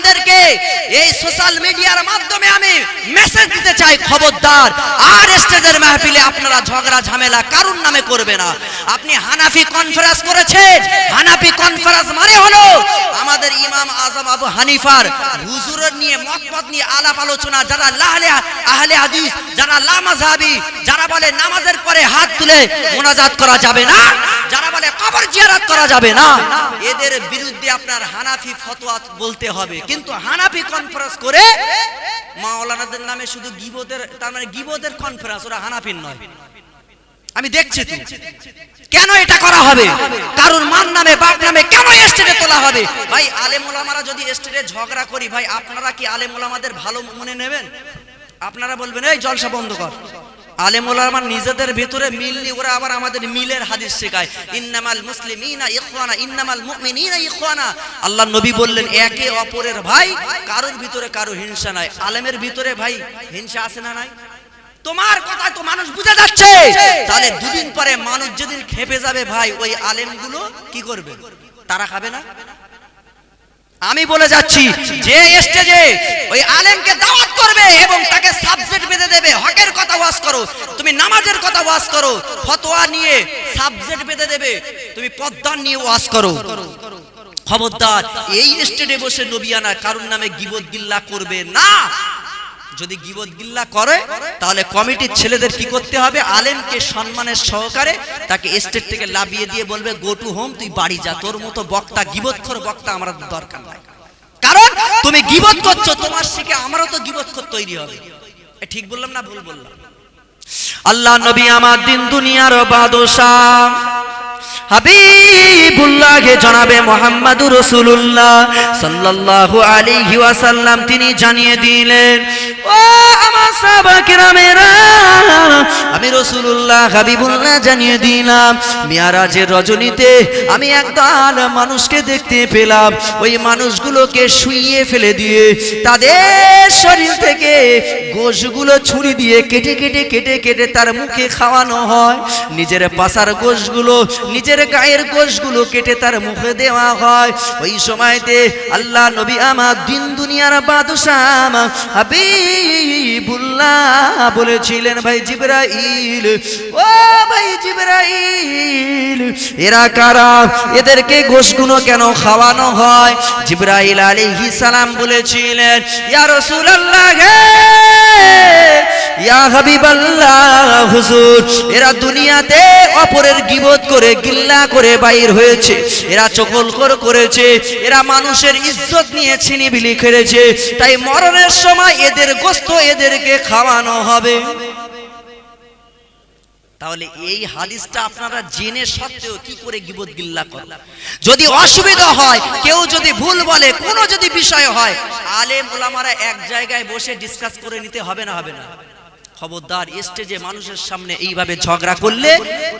আলেমদেরকে এই সোশ্যাল মিডিয়ার মাধ্যমে আমি মেসেজ দিতে চাই, খবরদার। আর স্টেজের মাহফিলে আপনারা ঝগড়া, ঝামেলা নামে করবে না। আপনি হানাফি কনফারেন্স হানাফি কনফারেন্স মানে হলো আমাদের ইমাম আজম আবু হানিফার হুজুরের নিয়ে নিয়ে আলাপ আলোচনা। যারা লাহলে আহলে হাদিস, যারা যারা বলে নামাজের পরে হাত তুলে মোনাজাত করা যাবে না, যারা বলে কবর জিয়ারত করা যাবে না, এদের বিরুদ্ধে আপনার হানাফি ফতোয়া বলতে হবে। কিন্তু হানাফি কনফারেন্স করে, মাওলানাদের নামে শুধু গিবদের, তার মানে গিবদের কনফারেন্স ওরা হানাফির নয়। আমি দেখছি তো। কেন এটা করা হবে? কারোর মান নামে, বাপ নামে কেন স্টেজে তোলা হবে? ভাই, আলেম ওলামারা যদি স্টেজে ঝগড়া করি, ভাই, আপনারা কি আলেম ওলামাদের ভালো মনে নেবেন? আপনারা বলবেন, এই জলসা বন্ধ কর। আলেম ওলামার নিজেদের ভিতরে মিল নি ওরা আবার আমাদের মিলের হাদিস শেখায়। ইন্নামাল মুসলিমিনা ইখওয়ানা, ইন্নামাল মুমিনিনা ইখওয়ানা। আল্লাহ নবী বললেন, একে অপরের ভাই কারোর ভিতরে কারও হিংসা নাই। আলেমের ভিতরে ভাই, হিংসা আছে না নাই? তোমার কথা তো মানুষ বুঝে যাচ্ছে। তাহলে দুদিন পরে মানুষ যেদিন খেপে যাবে ভাই, ওই আলেমগুলো কি করবে? তারা খাবে না? আমি বলে যাচ্ছি, যে স্টেজে ওই আলেমকে দাওয়াত করবে এবং তাকে সাবজেক্ট বেঁধে দেবে, হকের কথা ওয়াজ করো, তুমি নামাজের কথা ওয়াজ করো, ফতোয়া নিয়ে সাবজেক্ট বেঁধে দেবে, তুমি পদ্মা নিয়ে ওয়াজ করো। খবরদার, এই স্টেডে বসে নবিয়ানা কারুর নামে গিবত গিল্লা করবে? না! যদি গিবত গিল্লা করে, তাহলে কমিটির ছেলেদের কি করতে হবে? আলেমকে সম্মানের সহকারে তাকে স্টেট থেকে লাভিয়ে দিয়ে বলবে গো টু হোম তুই বাড়ি যা। তোর মতো বক্তা, গিবতখোর বক্তা আমার দরকার নাই। কারণ তুমি গিবত করছ, তোমার শিখে আমারও তো গিবতখোর তৈরি হবে। ঠিক বললাম না ভুল বললাম? আল্লাহ নবী আমার দিন দুনিয়ার বাদশাহ। হাবিবুল্লাহকে জানাবে মোহাম্মদুর রসুল্লাহ সাল্লাল্লাহু আলাইহি ওয়াসাল্লাম, তিনি জানিয়ে দিলেন, ও আমার সাহাবা কিরামেরা, আমি রসুল্লাহ হাবিবুল্লাহ জানিয়ে দিলাম, মিয়ারাজের রজনীতে আমি একদল মানুষকে দেখতে পেলাম, ওই মানুষগুলোকে শুইয়ে ফেলে দিয়ে তাদের শরীর থেকে গোশগুলো ছুরি দিয়ে কেটে কেটে কেটে কেটে তার মুখে খাওয়ানো হয়। নিজের পাশার গোশগুলো নিজের গায়ের গোশগুলো কেটে তার মুখে দেওয়া হয়। ওই সময়তে আল্লাহ নবী আমার দিন দুনিয়ার বাদশাহ হাবিবুল্লাহ বলেছিলেন, ভাই জিবরাইল, ও ভাই জিবরাইল, এরা কারা? এদেরকে গোশগুলো কেন খাওয়ানো হয়? জিবরাইল আলাইহিস সালাম বলেছিলেন, ইয়া এরা দুনিয়াতে অপরের গিবত করে, গিল্লা করে বাইর হয়েছে। এরা চকল কর করেছে, এরা মানুষের ইজ্জত নিয়ে ছিনিবিলি খেলেছে। তাই মরণের সময় এদের গোস্ত এদেরকে খাওয়ানো হবে। তাহলে এই হাদিসটা আপনারা জেনে সত্ত্বেও কি করে গিবত গিল্লা করেন? যদি অসুবিধা হয়, কেউ যদি ভুল বলে, কোনো যদি বিষয় হয়, আলেম ওলামারা এক জায়গায় বসে ডিসকাস করে নিতে হবে না হবে না। খবরদার স্টেজে মানুষের সামনে এইভাবে ঝগড়া করলে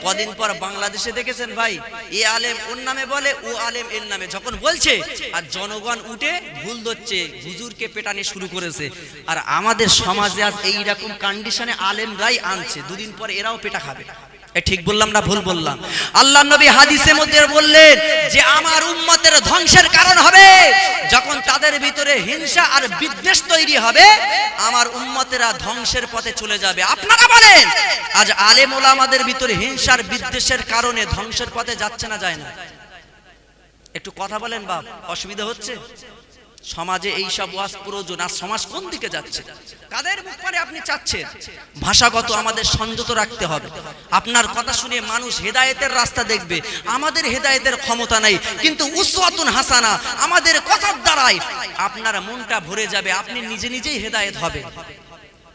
কদিন পর বাংলাদেশে দেখেছেন ভাই, এ আলেম ওর নামে বলে, ও আলেম এর নামে। যখন বলছে, আর জনগণ উঠে ভুল ধরছে, হুজুরকে পেটানি শুরু করেছে। আর আমাদের সমাজে আজ এইরকম কন্ডিশনে আলেমরাই আনছে, দুদিন পর এরাও পেটা খাবে। ঠিক বললাম না ভুল বললাম? আল্লাহ নবী হাদিসের মধ্যে বললেন যে, আমার উম্মতের ধ্বংসের কারণ হবে যখন তাদের ভিতরে হিংসা আর বিদ্বেষ তৈরি হবে, আমার উম্মতেরা ধ্বংসের পথে চলে যাবে। আপনারা বলেন, আজ আলেম ওলামাদের ভিতরে হিংসার বিদ্বেষের কারণে ধ্বংসের পথে যাচ্ছে না, যায় না। একটু কথা বলেন বাপ, অসুবিধা হচ্ছে? সমাজে এই সব ওয়াজ প্রয়োজন আর সমাজ কোন দিকে যাচ্ছে? কাদের মুখ পানে আপনি চাচ্ছেন? ভাষাগত আমাদের সংযত রাখতে হবে। আপনার কথা শুনে মানুষ হেদায়েতের রাস্তা দেখবে। আমাদের হেদায়েতের ক্ষমতা নাই। কিন্তু উসওয়াতুন হাসানা আমাদের কথার দ্বারাই আপনার মনটা ভরে যাবে। আপনি নিজে নিজেই হেদায়েত হবে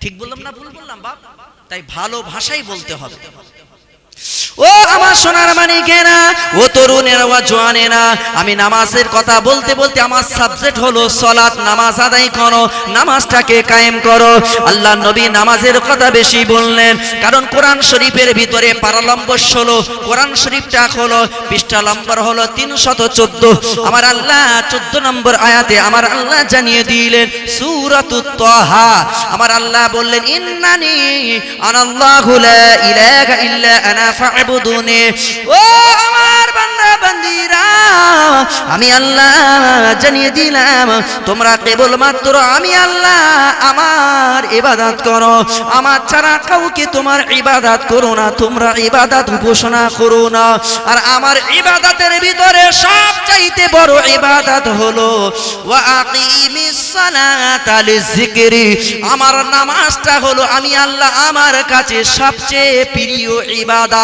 ঠিক বললাম না ভুল বললাম বাপ? তাই ভালো ভাষাই বলতে হবে। ও আমার সোনার মানিকেরা ও তরুণেরা ও জোয়ানেরা আমি নামাজের কথা বলতে বলতে আমার সাবজেক্ট হলো সলাৎ, নামাজ আদায় করো, নামাজটাকে কায়েম করো। আল্লাহ নবী নামাজের কথা বেশি বললেন, কারণ কোরআন শরীফের ভিতরে পারা নম্বর ষোলো, কোরআন শরীফটা হলো, পৃষ্ঠা নম্বর হলো তিনশত চোদ্দ। আমার আল্লাহ চোদ্দ নম্বর আয়াতে আমার আল্লাহ জানিয়ে দিলেন, সুরত তাহা আমার আল্লাহ বললেন, ইন্নানি আনাল্লাহু ইলাহা আমি আল্লাহ জানিয়ে দিলাম, তোমরা কেবল মাত্র আমি আল্লাহ আমার ইবাদত করো। আমার ছাড়া কাউকে তোমার ইবাদত করো না, তোমরা ইবাদত ঘোষণা করো না। আর আমার ইবাদতের ভিতরে সব চাইতে বড় ইবাদত হলো আমার নামাজটা হলো আমি আল্লাহ আমার কাছে সবচেয়ে প্রিয় ইবাদত।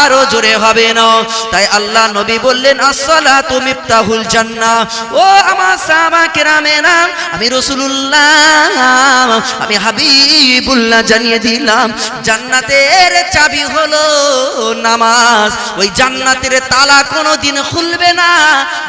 আরও জোরে হবে না। তাই আল্লাহ নবী বললেন, আসসালাতু মিফতাহুল জান্নাহ। ও আমার সাহাবা কেরামেরা আমি রাসূলুল্লাহ, আমি হাবিবুল্লাহ জানিয়ে দিলাম, জান্নাতের চাবি হলো নামাজ। ওই জান্নাতের তালা কোনোদিন খুলবে না।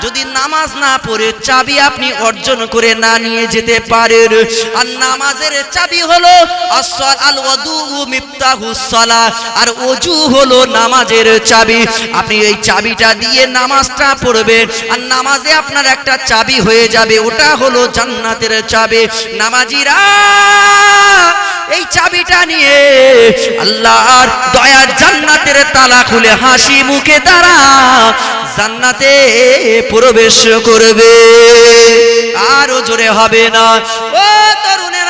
যদি নামাজ না পড়ে, চাবি আপনি অর্জন করে না নিয়ে যেতে পারেন। আর নামাজের চাবি হলো আসসাল আল ওয়াদু মিফতাহুস সালাহ আর ওযু হলো নামাজের চাবি। আপনি এই চাবিটা দিয়ে নামাজটা পড়বেন, আর নামাজে আপনার একটা চাবি হয়ে যাবে, ওটা হলো জান্নাতের চাবি। নামাজিরা, এই চাবিটা নিয়ে আল্লাহর দয়ার জান্নাতের তালা খুলে হাসি মুখে তারা জান্নাতে প্রবেশ করবে। আরও জোরে হবে না। ও তরুণেরা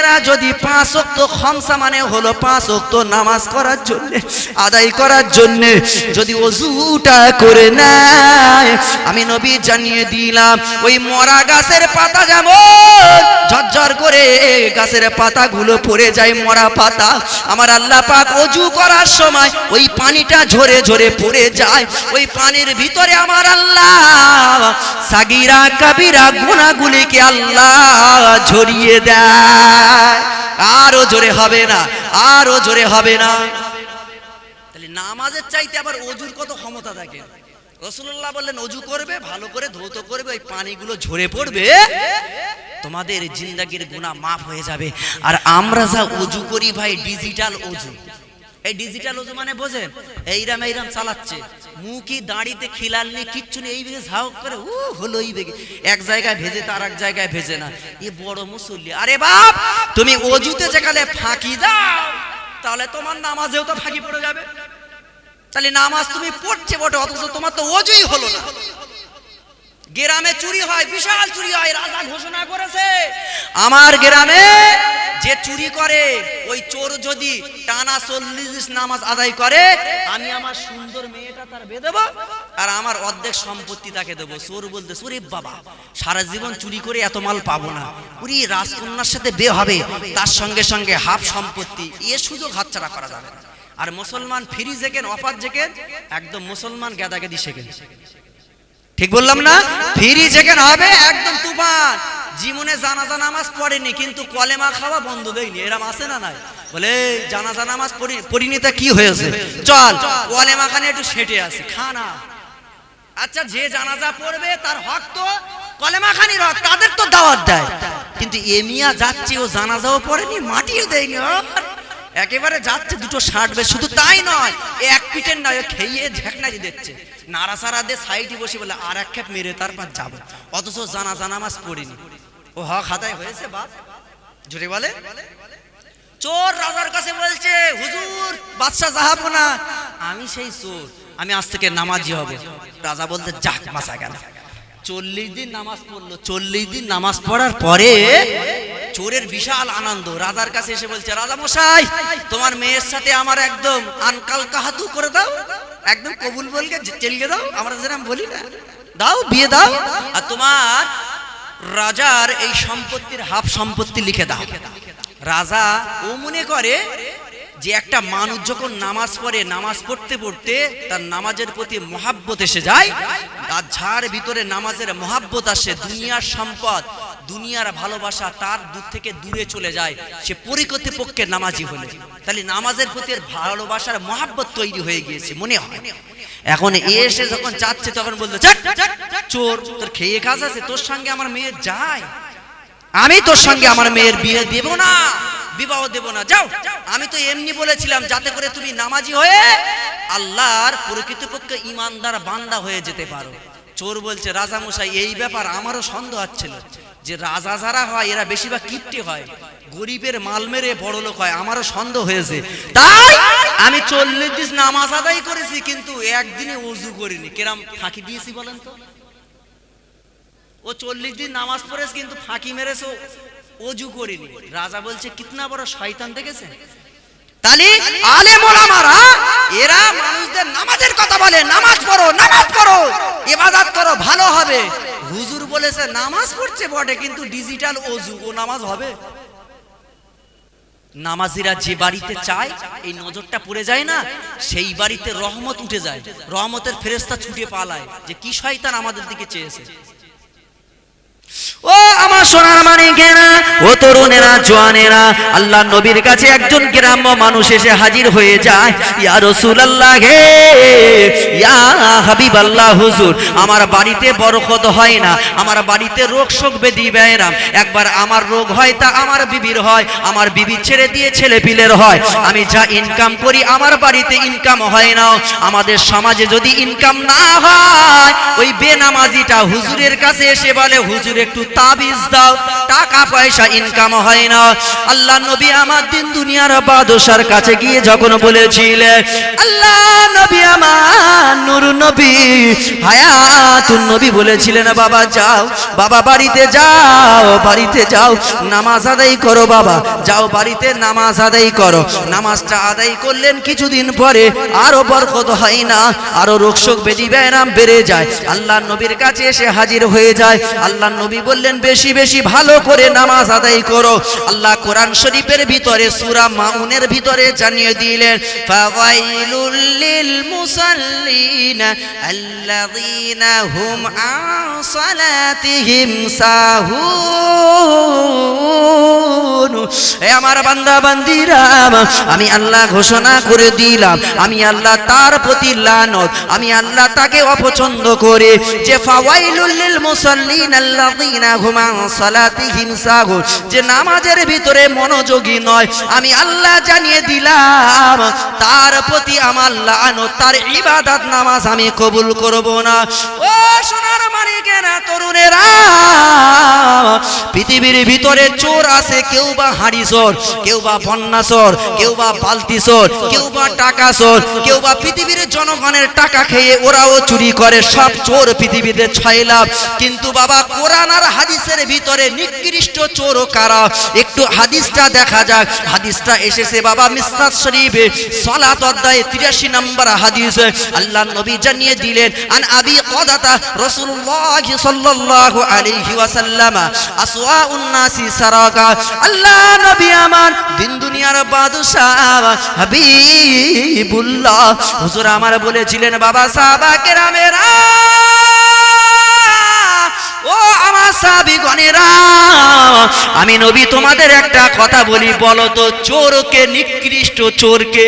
মেয়েরা যদি পাঁচ ওয়াক্ত খামসা মানে হলো পাঁচ ওয়াক্ত নামাজ করার জন্য, আদায় করার জন্য, যদি ওযুটা করে নেয়, আমি নবী জানিয়ে দিলাম, ওই মরা গাছের পাতা যেমন ঝরঝর করে গাছের পাতাগুলো পড়ে যায়, মরা পাতা। আমার আল্লাহ পাক অজু করার সময় ওই পানিটা ঝরে ঝরে পড়ে যায়। ওই পানির ভিতরে আমার আল্লাহ সাগিরা কাবিরা গুণাগুলিকে আল্লাহ ঝরিয়ে দেয়। আরও জোরে হবে না, আরও জোরে হবে না। তাহলে নামাজের চাইতে আবার অজুর কত ক্ষমতা থাকে? রসুল্লাহ বললেন, অজু করবে, ভালো করে ধৌত করবে, ওই পানিগুলো ঝরে পড়বে, তোমাদের জিন্দাগির গুণা মাফ হয়ে যাবে। আর আমরা যা অজু করি ভাই ডিজিটাল অজু। এই ডিজিটাল অজু মানে বোঝেন এইরাম এইরাম চালাচ্ছে। মুখি দাঁড়িতে খিলাল নেই কিচ্ছু নেই, এই বেগে ঝাউক করে, উ, হলো এই বেগে। এক জায়গায় ভেজে তার এক জায়গায় ভেজে না। এ বড় মুসল্লি। আরে বাপ, তুমি অজুতে যেখানে ফাঁকি দাও, তাহলে তোমার নামাজেও তো ফাঁকি পড়ে যাবে। তাহলে নামাজ তুমি পড়ছে বটে, অথচ তোমার তো অজুই হলো না। গ্রামে চুরি হয়, বিশাল চুরি হয়, রাজা ঘোষণা করেছে, আমার গ্রামে যে চুরি করে, ওই চোর যদি টানা চল্লিশ নামাজ আদায় করে, আমি আমার সুন্দর মেয়েটা তার বে দেবো আর আমার অর্ধেক সম্পত্তি তাকে দেবো। চোর বলতে, চোরে বাবা, সারা জীবন চুরি করে এত মাল পাবো না। উনি রাজকন্যার সাথে বে হবে, তার সঙ্গে সঙ্গে হাফ সম্পত্তি, এ সুযোগ হাতছাড়া করা যাবে আর মুসলমান ফ্রি জেকেন অফার জেকেন, একদম মুসলমান গেদাগেদি শেখেন ঠিক বললাম না? ফ্রি জেকেন হবে একদম তুফান। জীবনে জানাজা নামাজ পড়েনি, কিন্তু কলেমা খাওয়া বন্ধ দেয়নি। এরম আছে না নাই? বলে জানাজা নামাজ পড়ি- পড়িনি তা কি হয়েছে? চল কলেমা খানে একটু সেটে আছে খানা আচ্ছা যে জানাজা পড়বে, তার হক তো কলেমা খানির হক, তাদের তো দাওয়াত দেয়। কিন্তু এমিয়া যাচ্ছে, ও জানাজাও পড়েনি, মাটিও দেয়নি একেবারে যাচ্ছে, দুটো ষাটবে শুধু তাই নয় এক পিটের নয় খেয়ে ঝেঁকনাজি দিচ্ছে। নারা নাড়াসাড়া দিয়ে সাইডে বসে বলে, আর এক খেপ মেরে তারপর যাব। অথচ জানা জানামাজ পড়িনি। ও হক হাতায় হয়েছে বাপ। জোরে বলে, চোর রাজার কাছে বলছে, হুজুর, বাদশাহ যাহাবো না। আমি সেই চোর, আমি আজ থেকে নামাজি হব। রাজা বলতে, যাক, বাঁচা গেল। চল্লিশ দিন নামাজ পড়ল। চল্লিশ দিন নামাজ পড়ার পরে চোরের বিশাল আনন্দ। রাজার কাছে এসে বলছে, রাজা মশাই, তোমার মেয়ের সাথে আমার একদম আনকাল কাহাতু করে দাও। একদম কবুল বলকে চেলিয়ে দাও। আমরা যেরকম বলি না। দাও, বিয়ে দাও। আর তোমার রাজার এই সম্পত্তির হাফ সম্পত্তি লিখে দাও। রাজা ও মনে করে যে একটা মানুষ যখন নামাজ পড়ে, নামাজ পড়তে পড়তে তার নামাজের প্রতি মহাব্বত এসে যায়, তার ঝাড় ভিতরে নামাজের মহাব্বত আসে, দুনিয়ার সম্পদ। দুনিয়ার ভালোবাসা তার দূর থেকে দূরে চলে যায়। সে পরিকর্তৃপক্ষের নামাজি হলে। তাহলে নামাজের প্রতি ভালোবাসার মহাব্বত তৈরি হয়ে গিয়েছে, মনে হয়। এখন এসে যখন যাচ্ছে, তখন বলতো চোর, তোর খেয়ে কাজ আছে, তোর সঙ্গে আমার মেয়ে যায়। আমি তোর সঙ্গে আমার মেয়ের বিয়ে দেব না, বিবাহ দেব না। যাও, আমি তো এমনি বলেছিলাম, যাতে করে তুমি নামাজি হয়ে আল্লাহর প্রকৃতপক্ষে ইমানদার বান্দা হয়ে যেতে পারো। চোর বলছে, রাজামশাই, এই ব্যাপার আমারও সন্দেহ হচ্ছিল। যে রাজা যারা হয়, এরা বেশিরভাগ কিপটে হয়। গরিবের মাল মেরে বড় লোক হয়, আমারও সন্দেহ হয়েছে। তাই আমি চল্লিশ দিন নামাজ আদায় করেছি, কিন্তু একদিনে অজু করিনি। কেরাম ফাঁকি দিয়েছি বলেন তো? ও চল্লিশ দিন নামাজ পড়েছে, কিন্তু ফাঁকি মেরেছে অজু করিনি। রাজা বলছে, কিতনা বড় শয়তান দেখেছে তাহলে আলেম ওলামারা এরা মানুষদের নামাজের কথা বলে, নামাজ পড়ো নামাজ পড়ো, ইবাদত করো, ভালো হবে। হুজুর বলেছে, নামাজ পড়ছে বটে, কিন্তু ডিজিটাল অজু, ও নামাজ হবে? নামাজিরা যে বাড়িতে চায়, এই নজরটা পড়ে যায় না, সেই বাড়িতে রহমত উঠে যায়। রহমতের ফেরেস্তা ছুটে পালায় যে কি শয়তান আমাদের দিকে চেয়েছে। ও আমার সোনার মানিকেরা ও তরুণেরা, জোয়ানেরা, আল্লাহ নবীর কাছে একজন গ্রাম্য মানুষ এসে হাজির হয়ে যায়। ইয়া রাসূলুল্লাহ হে, ইয়া হাবিবাল্লাহ হুজুর, আমার বাড়িতে বরকত হয় না, আমার বাড়িতে রোগ শোক বেদি একবার আমার রোগ হয় তা আমার বিবির হয়, আমার বিবি ছেড়ে দিয়ে ছেলে পিলের হয়। আমি যা ইনকাম করি আমার বাড়িতে ইনকাম হয় না। আমাদের সমাজে যদি ইনকাম না হয়, ওই বেনামাজিটা হুজুরের কাছে এসে বলে, হুজুর, একটু তাবিজ দাও, টাকা পয়সা ইনকাম হয় না। আল্লাহ নবী আমার দিন দুনিয়ার বাদশার কাছে গিয়ে যখন বলেছিলেন, আল্লাহ নবী আমার নূর নবী, হায়াতুন নবী বলেছিলেন, বাবা যাও, বাবা বাড়িতে যাও বাড়িতে যাও, নামাজ আদায় করো বাবা, যাও বাড়িতে নামাজ আদায় করো। নামাজটা আদায় করলেন, কিছুদিন পরে আরও বরকত হয় না, আরও রোগশোক বেদি ব্যায়াম বেড়ে যায়। আল্লাহ নবীর কাছে এসে হাজির হয়ে যায়। আল্লাহ নবী বললেন, বেশি বেশি ভালো করে নামাজ আদায় করো। আল্লাহ কোরআন শরীফের ভিতরে সূরা মাউনের ভিতরে জানিয়ে দিলেন আমার বান্দা, বান্দিরা, আমি আল্লাহ ঘোষণা করে দিলাম, আমি আল্লাহ তার প্রতি লানত, আমি আল্লাহ তাকে অপছন্দ করে। যে ফাওয়াইলুল লিল মুসাল্লিন আল্লাযীনা যে নামাজের ভিতরে মনোযোগী নয়, আমি আল্লাহ জানিয়ে দিলাম, তার প্রতি আমার লানো তার ইবাদত নামাজ আমি কবুল করব না। ও সোনার মানিকেরা তরুণেরা! পৃথিবীর ভিতরে চোর আছে, কেউ বা হাড়ি চোর, কেউ বা বন্যা চোর, কেউ বা বালতি চোর, কেউ বা টাকা চোর, কেউ বা পৃথিবীর জনগণের টাকা খেয়ে ওরাও চুরি করে। সব চোর পৃথিবীতে ছয় লাভ কিন্তু বাবা, কোরআন আর হাদিসের ভিতরে নিকৃষ্ট চোর কারা? একটু হাদিসটা দেখা যাক। হাদিসটা এসেছে বাবা মিসনাদ শরীফে সালাত অধ্যায়ে 83 নম্বর হাদিস। আল্লাহ নবী জানিয়ে দিলেন, আন আবি কদাতা রাসূলুল্লাহ সাল্লাল্লাহু আলাইহি ওয়াসাল্লাম আল্লাহ আমার দিন দুনিয়ার হুজুর আমার বলেছিলেন, বাবা সাহাবা কেরামেরা, ও আমার সাহাবীগণেরা, আমি নবী তোমাদের একটা কথা বলি, বলো তো, চোরকে নিকৃষ্ট চোরকে?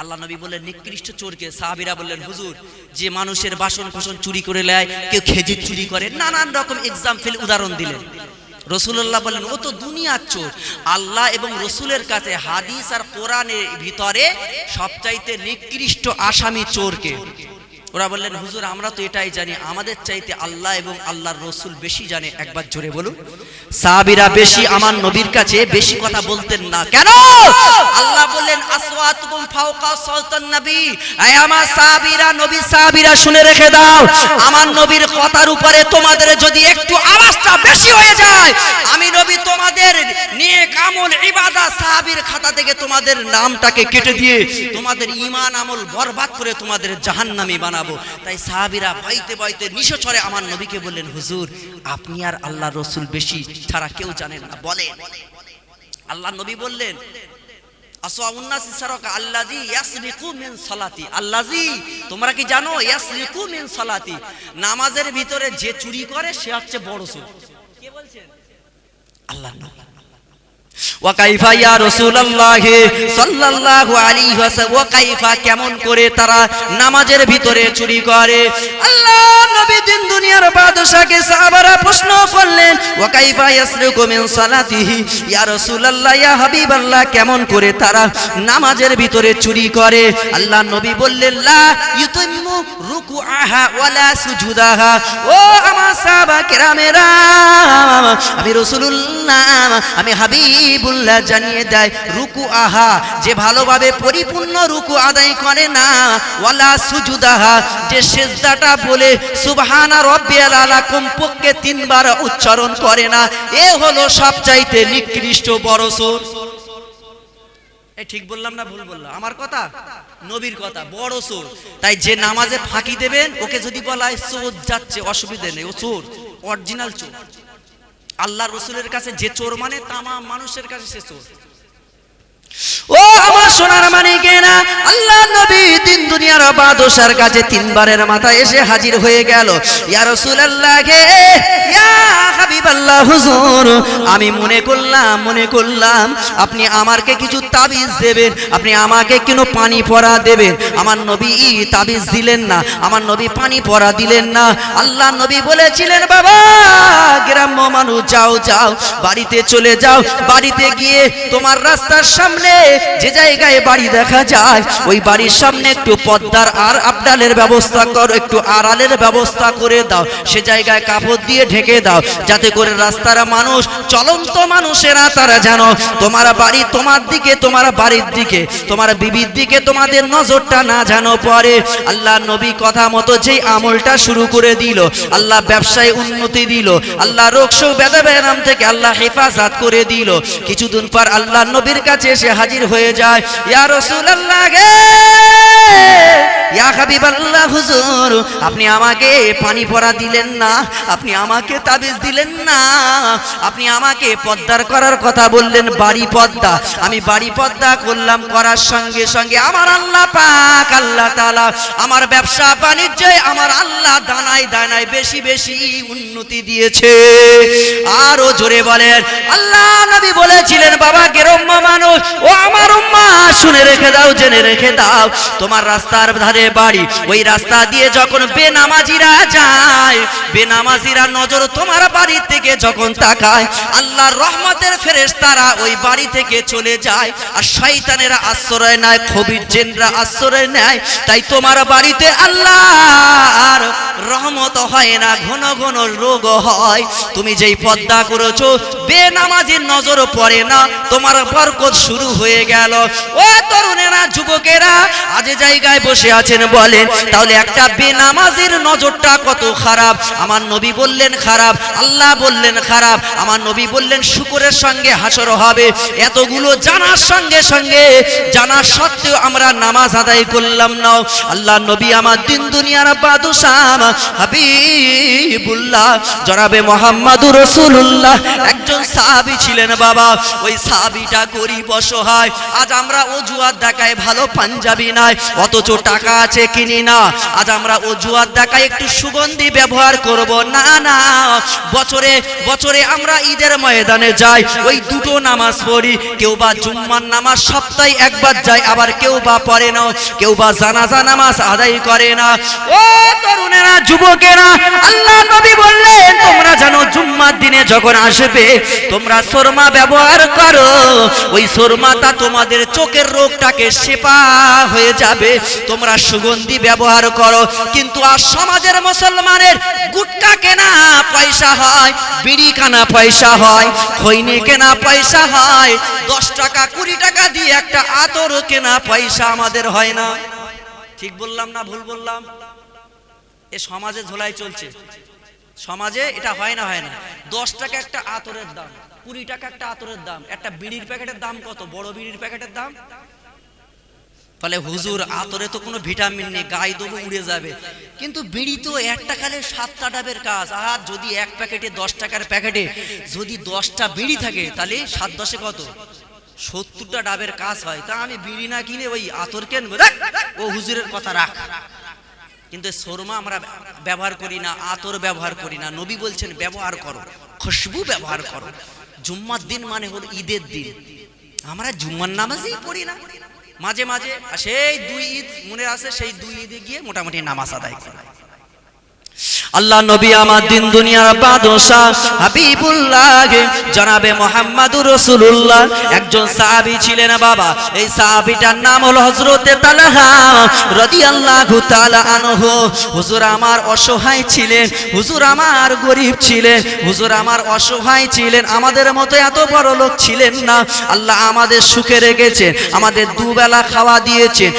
আল্লাহ নবী বললেন, নিকৃষ্ট চোরকে সাহাবিরা বললেন, হুজুর, যে মানুষের বাসন কোসন চুরি করে নেয়, কেউ খেজুর চুরি করে, নানান রকম এক্সাম্পল উদাহরণ দিলেন। রসুল্লাহ বললেন, ও তো দুনিয়ার চোর। আল্লাহ এবং রসুলের কাছে হাদিস আর কোরআনের ভিতরে সবচাইতে নিকৃষ্ট আসামি চোরকে। ওরা বললেন, হুজুর, আমরা তো এটাই জানি। আমাদের চাইতে আল্লাহ এবং আল্লাহর রসুল বেশি জানে। একবার জোরে বলুন। সাহাবীরা বেশি আমার নবীর কাছে বেশি কথা বলতেন না। কেন? আল্লাহ বললেন, আসওয়াতুকুম ফাওকা সাওতান নবী। আয় আমার সাহাবীরা নবী সাহাবীরা, শুনে রেখে দাও। আমার নবীর কথার উপরে তোমাদের যদি একটু আওয়াজটা বেশি হয়ে যায়, আমি নবী তোমাদের নিয়ে কামল ইবাদত সাহাবীর খাতা থেকে তোমাদের নামটাকে কেটে দিয়ে তোমাদের ঈমান আমল বরবাদ করে তোমাদের জাহান্নামী বানাবো। তাই সাহাবীরা বাইতে বাইতে নিশোচরে আমার নবীকে বললেন, হুজুর, আপনি আর আল্লাহ রসুল বেশি ছাড়া কেউ জানেন না। বলেন। আল্লাহ নবী বললেন তোমরা কি জানো? নামাজের ভিতরে যে চুরি করে, সে হচ্ছে বড় আল্লাহ নবী। ওয়াকাইফা ইয়া কেমন করে তারা নামাজের ভিতরে চুরি করে? আল্লাহ নবী কেমন করে তারা নামাজের ভিতরে চুরি করে? আল্লাহ নবী বললেন ওয়ালা ও আমি রাসূলুল্লাহ, আমি হাবিবুল্লাহ জানিয়ে দেয়, রুকু আহা, যে ভালোভাবে পরিপূর্ণ রুকু আদায় করে না, ওয়ালা সুজুদাহা, যে সেজদাটা বলে, সুবহানা রব্বিয়াল আলা, কমপক্ষে তিনবার উচ্চারণ করে না, এ হলো সবচাইতে নিকৃষ্ট বড় সোর। এই ঠিক বললাম না ভুল বললাম? আমার কথা? নবীর কথা, বড় চোর তাই যে নামাজে ফাঁকি দেবেন, ওকে যদি বলা হয় চোর যাচ্ছে, অসুবিধে নেই, ও চোর অরিজিনাল চোর আল্লাহ রসুলের কাছে যে চোর মানে তামাম মানুষের কাছে সে চোর। ও আমার সোনার মানিকেরা আল্লাহ নবী তিন দুনিয়ার বাদশার কাছে তিনবারের মাথায় এসে হাজির হয়ে গেল। ইয়া রাসূলুল্লাহ ইয়া হাবিবাল্লাহ হুজুর, আমি মনে করলাম মনে করলাম, আপনি আমাকে কিছু তাবিজ দেবেন, আপনি আমাকে কেন পানি পরা দেবেন? আমার নবী তাবিজ দিলেন না, আমার নবী পানি পরা দিলেন না। আল্লাহ নবী বলেছিলেন, বাবা, গ্রাম্য মানুষ, যাও যাও, বাড়িতে চলে যাও, বাড়িতে গিয়ে তোমার রাস্তার সামনে যে জায়গায় বাড়ি দেখা যায়, ওই বাড়ির সামনে একটু পদ্মার আর আবডালের ব্যবস্থা করো, একটু আড়ালের ব্যবস্থা করে দাও, সে জায়গায় কাপড় দিয়ে ঢেকে দাও, যাতে করে রাস্তার মানুষ, চলন্ত মানুষেরা তারা জানো তোমার বাড়ি তোমার দিকে, তোমার বাড়ির দিকে, তোমার বিবির দিকে তোমাদের নজরটা না জানো পরে আল্লাহ নবী কথা মতো যেই আমলটা শুরু করে দিল, আল্লাহ ব্যবসায় উন্নতি দিল, আল্লাহ রোগ শোক বেদা বেরাম থেকে আল্লাহ হেফাজত করে দিল। কিছুদিন পর আল্লাহ নবীর কাছে এসে হাজির হয়ে যায়। হুজুর, আপনি আমাকে পানি পরা দিলেন না, আপনি আমাকে তাবিজ দিলেন না, আপনি আমাকে পদ্মার করার কথা বললেন বাড়ি পদ্মা। আমি বাড়ি পদ্মা করলাম করার সঙ্গে সঙ্গে আমার আল্লাহ পাক, আল্লাহ তাআলা আমার ব্যবসা বাণিজ্যে আমার আল্লাহ দানায় দানায় বেশি বেশি উন্নতি দিয়েছে। আরও জোরে বলেন, আল্লাহ নবী বলেছিলেন, বাবা গেরম্য মানুষ ও আমার উম্মা, শুনে রেখে দাও, জেনে রেখে দাও। তোমার রাস্তার ধারে বাড়ি, ওই রাস্তা দিয়ে যখন বেনামাজিরা যায়, বেনামাজিরা নজর তোমার বাড়ি থেকে যখন তাকায়, আল্লাহর রহমতের ফেরেশতারা ওই বাড়ি থেকে চলে যায়। আর শয়তানেরা আশ্রয় নেয় খবির জেনরা আশ্রয় নেয়। তাই তোমার বাড়িতে আল্লাহ আর রহমত হয় না, ঘন ঘন রোগ হয়। তুমি যেই পদ্মা করেছ, বেনামাজির নজর পড়ে না। তোমার বরকত শুরু হয়ে গেল। ও তরুণেরা, যুবকেরা, আজ জায়গায় বসে আছেন বলেন, তাহলে একটা বেনামাজির নজরটা কত খারাপ? আমার নবী বললেন খারাপ, আল্লাহ বললেন খারাপ, আমার নবী বললেন শুকুরের সঙ্গে হাসর হবে। এতগুলো জানার সঙ্গে সঙ্গে, জানার সত্ত্বেও আমরা নামাজ আদায় করলাম না আল্লাহ নবী আমার দিন দুনিয়ার বাদুসাম হাবিবুল্লাহ, জনাবে মোহাম্মদুর রসুল্লাহ একজন সাহাবি ছিলেন বাবা, ওই সাহাবিটা গরিব অসহায় আজ আমরা অজুয়াত দেখায় ভালো পাঞ্জাবি নাই। অথচ টাকা আছে কিনি না। আজ আমরা অজুয়াত দেখায় একটু সুগন্ধি ব্যবহার করব। না না। বছরে বছরে আমরা ঈদের ময়দানে যাই। ওই দুটো নামাজ পড়ি। কেউ বা জুম্মার নামাজ সপ্তাহে একবার যায়, আবার কেউ বা পড়ে না। কেউ বা জানাজা নামাজ আদায় করে না। ও তরুণেরা, যুবকেরা, আল্লাহ নবী বললেন, তোমরা জানো জুম্মার দিনে যখন আসবে, তোমরা সুরমা ব্যবহার করো। ওই সুরমাটা তোমাদের চোখের রোগটাকে সেপা হয়ে যাবে। তোমরা সুগন্ধি ব্যবহার করো। কিন্তু আর সমাজের মুসলমানের গুটকা কেনা পয়সা হয় বিড়ি কেনা পয়সা হয়, খৈনি কেনা পয়সা হয়, দশ টাকা, কুড়ি টাকা দিয়ে একটা আতর কেনা পয়সা আমাদের হয় না। ঠিক বললাম না ভুল বললাম? এ সমাজে ঝোলাই চলছে। সমাজে এটা হয় না হয় না। দশ টাকা একটা আতরের দাম। কুড়ি টাকা একটা আতরের দাম। একটা বিড়ির প্যাকেটের দাম কত? বড় বিড়ির প্যাকেটের দাম? ফলে হুজুর, আতরে তো কোনো ভিটামিন নেই, গায়ে দেবো উড়ে যাবে। কিন্তু বিড়ি তো একটা খালে সাতটা ডাবের কাজ। আর যদি এক প্যাকেটে দশ টাকার প্যাকেটে যদি দশটা বিড়ি থাকে, তাহলে সাত দশে কত? সত্তরটা ডাবের কাজ হয়। তা আমি বিড়ি না কিনে ওই আতর কেনবো? ও হুজুরের কথা রাখ। কিন্তু সোরমা আমরা ব্যবহার করি না, আতর ব্যবহার করি না। নবী বলছেন, ব্যবহার করো, খুশবু ব্যবহার করো। জুম্মার দিন মানে হলো ঈদের দিন। আমরা জুম্মার নামাজই পড়ি না। মাঝে মাঝে সেই দুই ঈদ মনে আছে, সেই দুই ঈদে গিয়ে মোটামুটি নামাজ আদায় করা। আল্লাহ নবী আমার দিন দুনিয়ার বাদশাহ। হাবিবুল্লাহ, জনাবে মোহাম্মদুর রাসূলুল্লাহ। একজন সাহাবী ছিলেন বাবা। এই সাহাবীটার নাম হলো হযরতে তালহা রদি তাআলা আনহু। হুজুর আমার অসহায় ছিলেন, হুজুর আমার গরিব ছিলেন, হুজুর আমার অসহায় ছিলেন। আমাদের মতো এত বড় লোক ছিলেন না। আল্লাহ আমাদের সুখে রেখেছেন, আমাদের দুবেলা খাওয়া দিয়েছেন।